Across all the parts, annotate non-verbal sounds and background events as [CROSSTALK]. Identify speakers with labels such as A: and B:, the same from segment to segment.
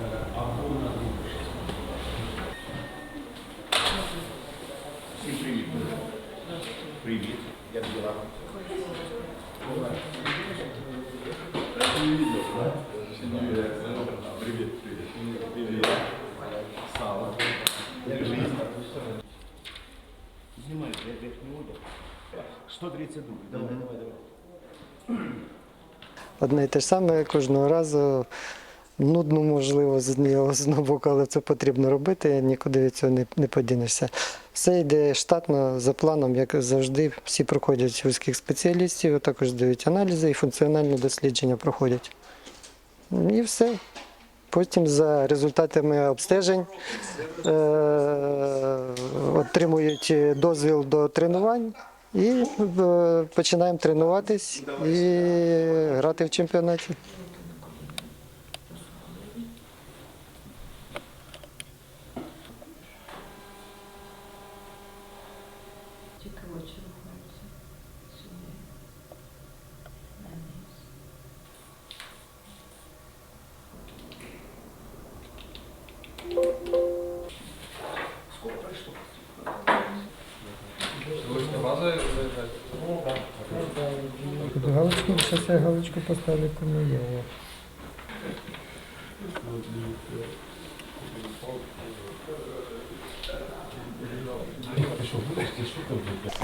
A: Е, або на Всім привіт. Привіт. Я діла. Привіт, привіт. Слава. Знімайте, я верхній одяг. 132. Давай, давай, давай.
B: Одне і те ж саме кожного разу. Нудно, можливо, з з одного боку, але це потрібно робити, нікуди від цього не, не подінешся. Все йде штатно за планом, як завжди. Всі проходять вузьких спеціалістів, також дають аналізи і функціональні дослідження проходять. І все. Потім за результатами обстежень е- отримують дозвіл до тренувань і е, починаємо тренуватись і грати в чемпіонаті.
C: Тільки очі рухаються сюди. Вниз.
B: Галочку, зараз я галочку поставлю, кому є.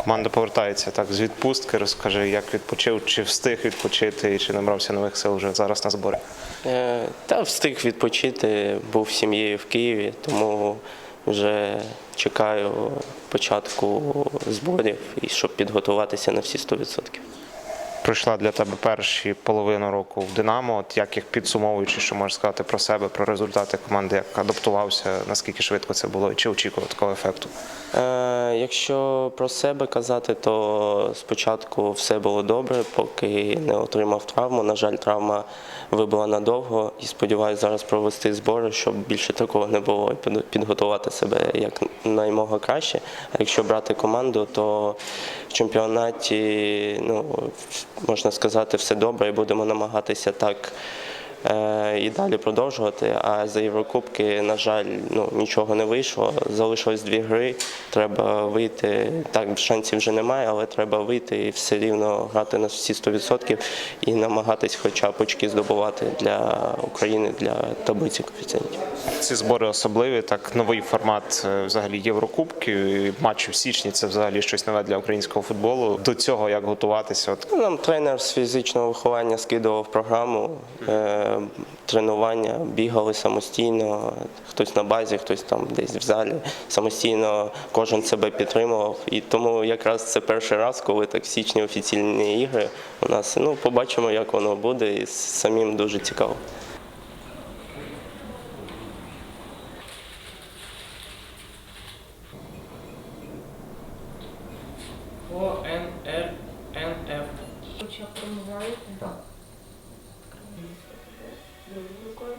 D: Команда повертається так з відпустки. Розкажи, як відпочив, чи встиг відпочити, і чи набрався нових сил вже зараз на зборі.
E: Е, Та встиг відпочити, був сім'єю в Києві, тому вже чекаю початку зборів і щоб підготуватися на всі 100%.
D: Пройшла для тебе перші половину року в Динамо. От як їх підсумовуючи, що можеш сказати про себе, про результати команди, як адаптувався, наскільки швидко це було, чи очікував такого ефекту?
E: Е, Якщо про себе казати, то спочатку все було добре, поки не отримав травму. На жаль, травма вибула надовго і сподіваюся зараз провести збори, щоб більше такого не було і підготувати себе як наймога краще. А якщо брати команду, то в чемпіонаті ну, можна сказати все добре і будемо намагатися так. Е, і далі продовжувати. А за Єврокубки, на жаль, ну нічого не вийшло. Залишилось дві гри. Треба вийти. Так, шансів вже немає, але треба вийти і все рівно грати на всі 100% і намагатись хоча б очки здобувати для України для таблиці коефіцієнтів.
D: Ці збори особливі, так новий формат е, взагалі Єврокубків, і в січні. Це взагалі щось нове для українського футболу. До цього як готуватися? От
E: Нам тренер з фізичного виховання скидував програму е, тренування, бігали самостійно, хтось на базі, хтось там десь в залі. Самостійно кожен себе підтримував. І тому якраз це перший раз, коли так січні офіційні ігри у нас. Ну, побачимо, як воно буде, і самим дуже цікаво.
F: О, Н, Р, Н, Ф.
C: Хоча промиваєте? Так. Другою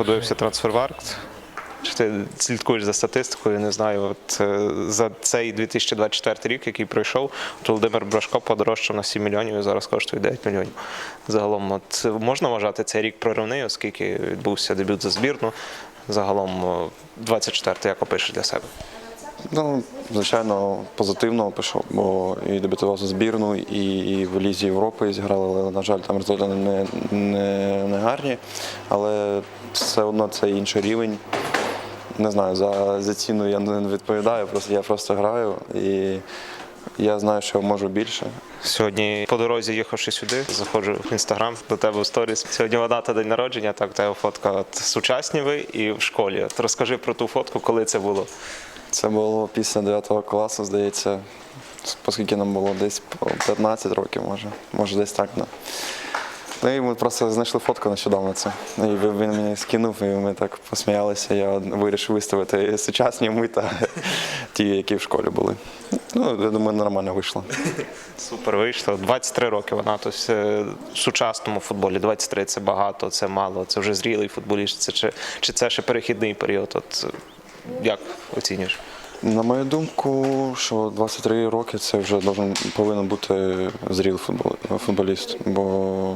D: подивився трансферваркт. Чи ти слідкуєш за статистикою? Не знаю. От е, за цей 2024 рік, який пройшов, Володимир Брашко подорожчав на 7 мільйонів і зараз коштує 9 мільйонів. Загалом, от можна вважати цей рік проривний, оскільки відбувся дебют за збірну. Загалом, о, 24 як опишеш для себе.
G: Ну, звичайно, позитивно пішов, бо і дебютував за збірну, і в Лізі Європи зіграли, але, на жаль, там результати не, не, не гарні. Але все одно це інший рівень. Не знаю, за, за ціну я не відповідаю, просто я просто граю і я знаю, що можу більше.
D: Сьогодні по дорозі їхавши сюди, заходжу в інстаграм до тебе в сторіс. Сьогодні дата день народження, так, тебе фотка от, сучасні ви і в школі. От розкажи про ту фотку, коли це було.
G: Це було після 9 класу, здається, оскільки нам було десь по 15 років, може, може десь так. Да. Ну і ми просто знайшли фотку нещодавно це. І він мені скинув, і ми так посміялися. Я вирішив виставити сучасні ми та [LAUGHS] ті, які в школі були. Ну, я думаю, нормально вийшло.
D: Супер вийшло. 23 роки вона. Тобто в сучасному футболі 23 це багато, це мало, це вже зрілий футболіст. Це чи, чи це ще перехідний період? От як оцінюєш?
G: На мою думку, що 23 роки це вже должен, повинен бути зрілий футбол, футболіст. Бо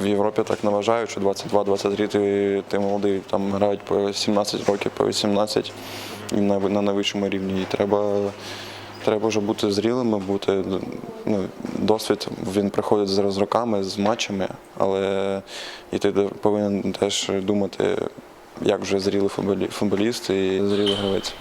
G: в Європі так не вважають, що 22-23 ти, ти молодий, там грають по 17 років, по 18 на, на найвищому рівні. І треба, треба вже бути зрілими, бути ну, досвід він приходить з, з роками, з матчами, але і ти повинен теж думати, як вже зрілий футболісти футболіст і зрілий гравець.